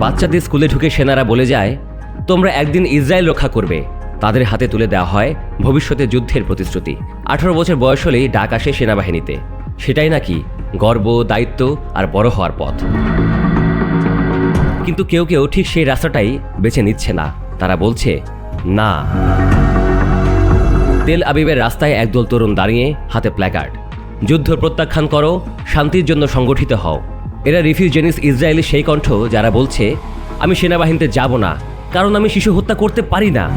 বাচ্চাদের স্কুলে ঢুকে সেনারা বলে যায়, তোমরা একদিন ইসরায়েল রক্ষা করবে। তাদের হাতে তুলে দেওয়া হয় ভবিষ্যতে যুদ্ধের প্রতিশ্রুতি। আঠারো বছর বয়স হলেই ডাক আসে সেনাবাহিনীতে। সেটাই নাকি গর্ব, দায়িত্ব আর বড় হওয়ার পথ। কিন্তু কেউ কেউ ঠিক সেই রাস্তাটাই বেছে নিচ্ছে না। তারা বলছে, না। তেল আবিবের রাস্তায় একদল তরুণ দাঁড়িয়ে হাতে প্ল্যাকার্ড যুদ্ধ প্রত্যাখ্যান করো, শান্তির জন্য সংগঠিত হও। এরা রিফিউজেনিস ইসরায়েলি সেই কণ্ঠ যারা বলছে, আমি সেনাবাহিনীতে যাব না, কারণ আমি শিশু হত্যা করতে পারি না।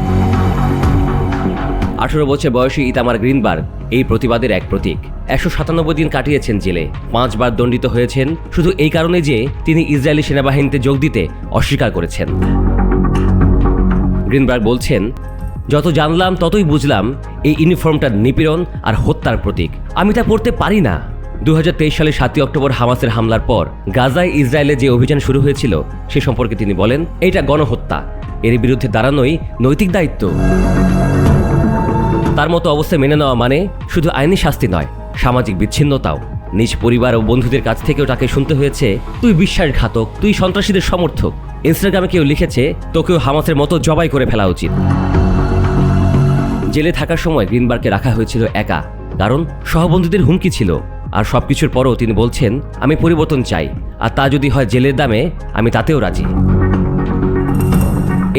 আঠারো বছর বয়সী ইতামার গ্রিনবার্গ এই প্রতিবাদের এক প্রতীক। একশো সাতানব্বই দিন কাটিয়েছেন জেলে। পাঁচবার দণ্ডিত হয়েছেন। শুধু এই কারণে যে তিনি ইসরায়েলি সেনাবাহিনীতে যোগ দিতে অস্বীকার করেছেন। গ্রিনবার্গ বলছেন, যত জানলাম, ততই বুঝলাম, এই ইউনিফর্মটার নিপীড়ন আর হত্যার প্রতীক। আমি তা পড়তে পারি না। দুহাজার তেইশ সালে সাতই অক্টোবর হামাসের হামলার পর গাজায় ইসরায়েলে যে অভিযান শুরু হয়েছিল, সে সম্পর্কে তিনি বলেন, এটা গণহত্যা। এর বিরুদ্ধে দাঁড়ানোই নৈতিক দায়িত্ব। তার মতো অবস্থা মেনে নেওয়া মানে শুধু আইনি শাস্তি নয়, সামাজিক বিচ্ছিন্নতাও। নিজ পরিবার ও বন্ধুদের কাছ থেকেও তাকে শুনতে হয়েছে, তুই বিশ্বাসঘাতক, তুই সন্ত্রাসীদের সমর্থক। ইনস্টাগ্রামে কেউ লিখেছে, তোকেও হামাসের মতো জবাই করে ফেলা উচিত। জেলে থাকার সময় গ্রিনবার্গকে রাখা হয়েছিল একা, কারণ সহবন্ধুদের হুমকি ছিল। আর সবকিছুর পরও তিনি বলছেন, আমি পরিবর্তন চাই, আর তা যদি হয় জেলের দামে, আমি তাতেও রাজি।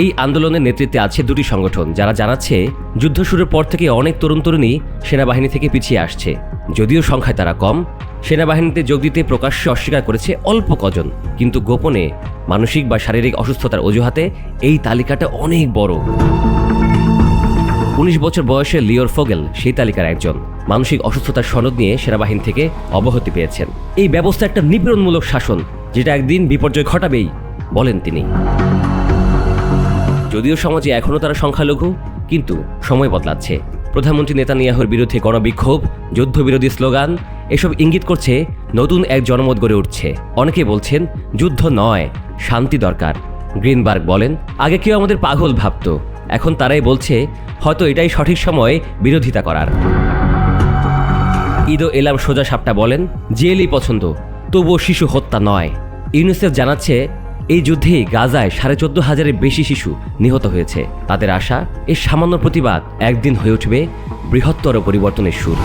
এই আন্দোলনের নেতৃত্বে আছে দুটি সংগঠন, যারা জানাচ্ছে, যুদ্ধ শুরুর পর থেকে অনেক তরুণ তরুণী সেনাবাহিনী থেকে পিছিয়ে আসছে। যদিও সংখ্যায় তারা কম, সেনাবাহিনীতে যোগ দিতে প্রকাশ্যে অস্বীকার করেছে অল্প কজন, কিন্তু গোপনে মানসিক বা শারীরিক অসুস্থতার অজুহাতে এই তালিকাটা অনেক বড়। উনিশ বছর বয়সে লিওর ফোগেল সেই তালিকার একজন। মানসিক অসুস্থতার সনদ নিয়ে সেনাবাহিনী থেকে অবহতি পেয়েছেন। এই ব্যবস্থা একটা নিপীড়নমূলক শাসন, যেটা একদিন বিপর্যয় ঘটাবেই, বলেন তিনি। যদিও সমাজে এখনও তারা সংখ্যালঘু, কিন্তু সময় বদলাচ্ছে। প্রধানমন্ত্রী নেতানিয়াহুর বিরুদ্ধে গণবিক্ষোভ, যুদ্ধবিরোধী স্লোগান, এসব ইঙ্গিত করছে নতুন এক জনমত গড়ে উঠছে। অনেকে বলছেন, যুদ্ধ নয়, শান্তি দরকার। গ্রিনবার্গ বলেন, আগে কেউ আমাদের পাগল ভাবত। এখন তারাই বলছে, হয়তো এটাই সঠিক সময় বিরোধিতা করার। ঈদো এলাম সোজা সাপটা বলেন জেলই পছন্দ, তবুও শিশু হত্যা নয়। ইউনিসেফ জানাচ্ছে, এই যুদ্ধে গাজায় সাড়ে চোদ্দ হাজারের বেশি শিশু নিহত হয়েছে। তাদের আশা এই সামান্য প্রতিবাদ একদিন হয়ে উঠবে বৃহত্তর পরিবর্তনের সুর।